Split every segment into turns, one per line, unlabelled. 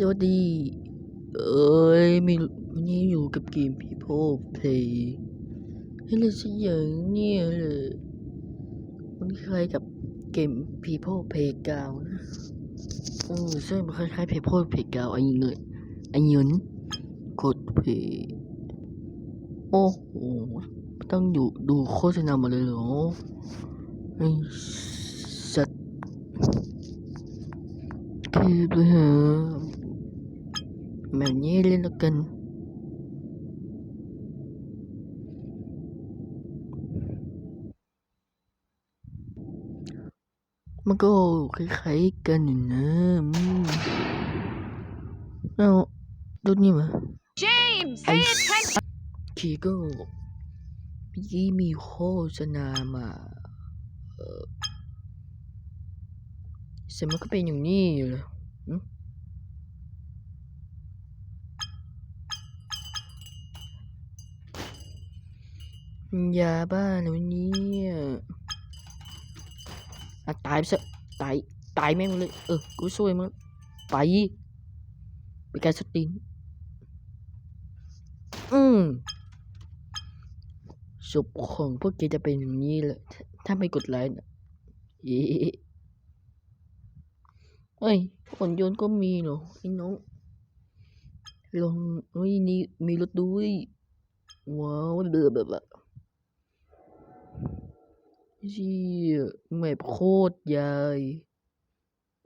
สวัสดี เอ้ยมีวันนี้อยู่กับเกม People Play ให้เล่นสักอย่างเนี่ยเลยมันคล้ายกับเกม People Playground นะเออใช่มันคล้ายๆ People Playground ไอ้เงินไอ้เงินกดเพย์โอ้โหต้องอยู่ดูโฆษณาหมาเลยเหรอไอ้สัตว์คือไปหาแบบนี้เล่นแล้วยๆกั นอยู่นะอืมเอารถนี่มา
James,
ไอ้
pay attention.
คีก็เมื่อกี้มีโฆษณามาเออเสร็จมันก็เป็นอย่างนี้อยู่เลย ยาบ้าแล้วเนี่ยอะตายไปซะตายตายแม่งเลยเออกูช่วยมึงไปไปไกลสตินอืมศพของพวกแกจะเป็นอย่างนี้แหละถ้าไม่กดไลค์นะเอ๊ะเอ้ยผลยนก็มีเหรอไอ้น้องลองเฮ้ยนี่มีรถด้วยว้าวเดือแบบ เชี่ยแมพโคตรใหญ่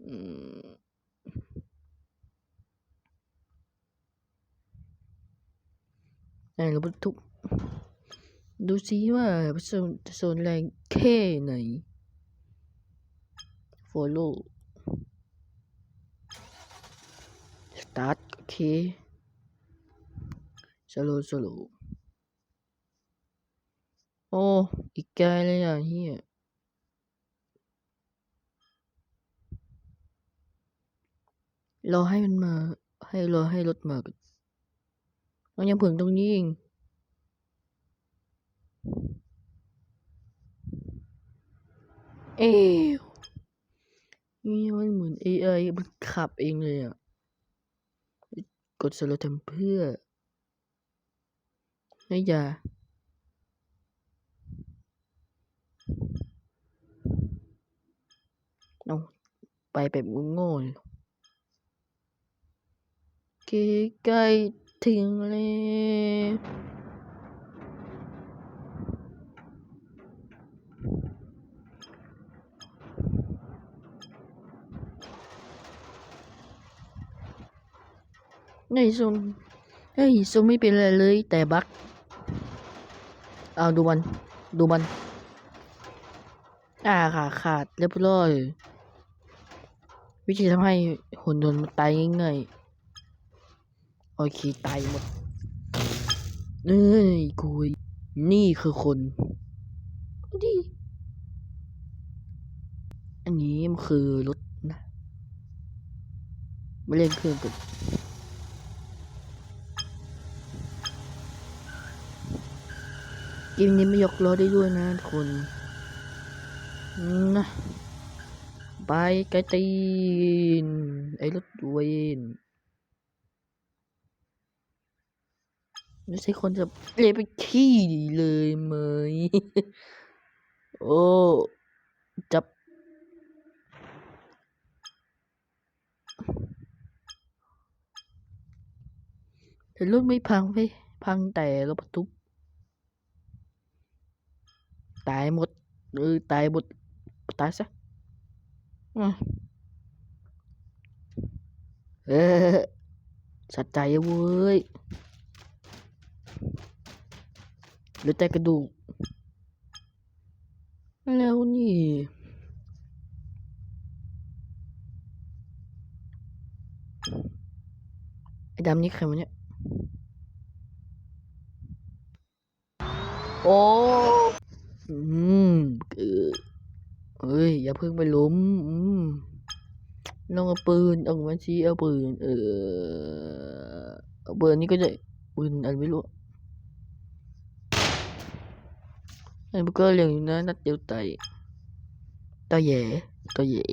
อืมไหนรถบรรทุกดูซิว่าโซนโซนแรงแค่ไหน follow start โอเค slow slow โอ้ อีกไกลเลยอะเฮียรอให้มันมา ให้รอให้รถมาก่อนมันยังเพิ่งตรงนี้เองเอวนี่มันเหมือน AI มันขับเองเลยอะ กดสโลทำเพื่อไม่อย่า เอาไปแบบโง่ๆเลยใกล้ถึงแล้วไอ้ซุนเฮ้ซุนไม่เป็นไรเลยแต่บักเอาดูมัน ดูมัน อ่าขาขาดเรียบร้อย วิธีทำให้หุ่นยนต์มันตายง่ายๆโอเคตายหมดเอ้ยกุยนี่คือคนดีอันนี้มันคือรถนะมาเล่นเครื่องกันเกมนี้ไม่ยกล้อได้ด้วยนะทุกคนนะ ไปไกลตีน ไอ้รถเวนไม่ใช่คนจะเลยไปขี้เลยไหมโอ้จับแต่รถไม่พังไปพังแต่รถบรรทุกตายหมดเออตายหมดตายซะ เออสัใจเว้ยเหลือแต่กระดูกแล้วนี่ไอ้ดำนี่ใครวะเนี่ย โอ้อืม เอ้ยอย่าเพิ่งไปล้มอืลองเอาปืนเอากมาชีเอาปืน เออเอาปืนนี่ก็จะปืนอันไม่รู้ไอ้มันก็เลี้ยงอยู่นะนัดเดียวตายตาแย่ตาแย่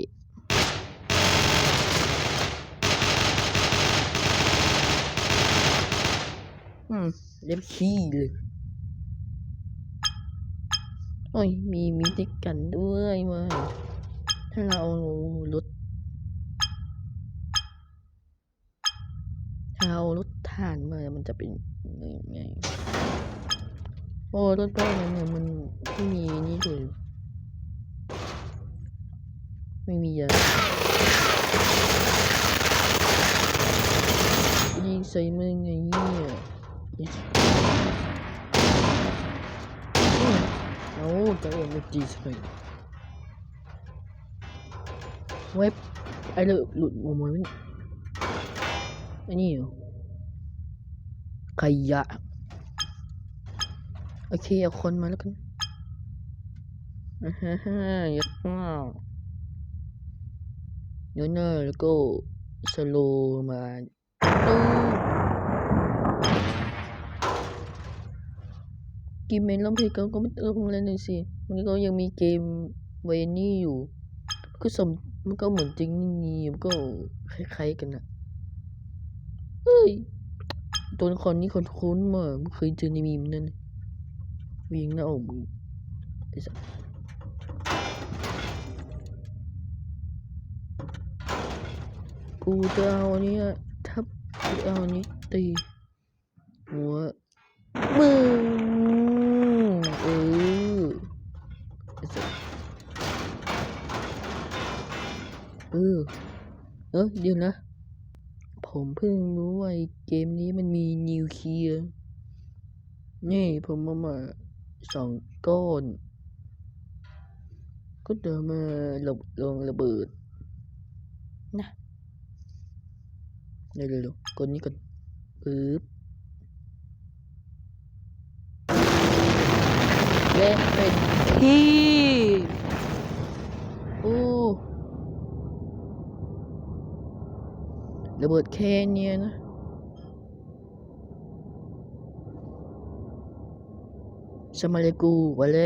อืมเล็บขี้เลย โอ้ย มีมีติกันด้วยเว่าถ้าเราเอารถถ้าเอารถถ่านมา มันจะเป็นยังไง โอ้รถแป้งเนี่ยมันไม่มีนี่เลยไม่มียายิงใส่มึงไงเนี่ย มเอาจะเอามาจีใส่เว็บไอ้เลือหลุดมุมมันไอ้นี่เหรอขยะโอเคเอาคนมาแล้วกันอ่าฮ่าฮ่ายัดมากโยนเนอร์แล้วก็สโลมาตู้ เกมเมนร้องเพลก็ก็ไม่ต้องเล่นเลยสิมันก็ยังมีเกมเวนี่อยู่ ก็สมมันก็เหมือนจริงนี่มันก็คล้ายๆกันนะเฮ้ยตัวละครนี้คนคุ้นมาไม่เคยเจอในมีมนั่นเลยวิ่งหน้าอกมึงไอ้สัสกูจะเอาอันเนี้ยทับกูเอาอันนี้ตีหัวมึง เออ เออเดี๋ยวนะ ผมเพิ่งรู้ว่าไอ้เกมนี้มันมีนิวเคลียร์ นี่ผมเอามาสองก้อน ก็เดินมาหลบลงระเบิด นะเร็วๆๆกดนี้ก่อนปึ๊บและเป็นที่โอ้ ระเบิดแค่เนี้ยนะสมาเลกูวะเล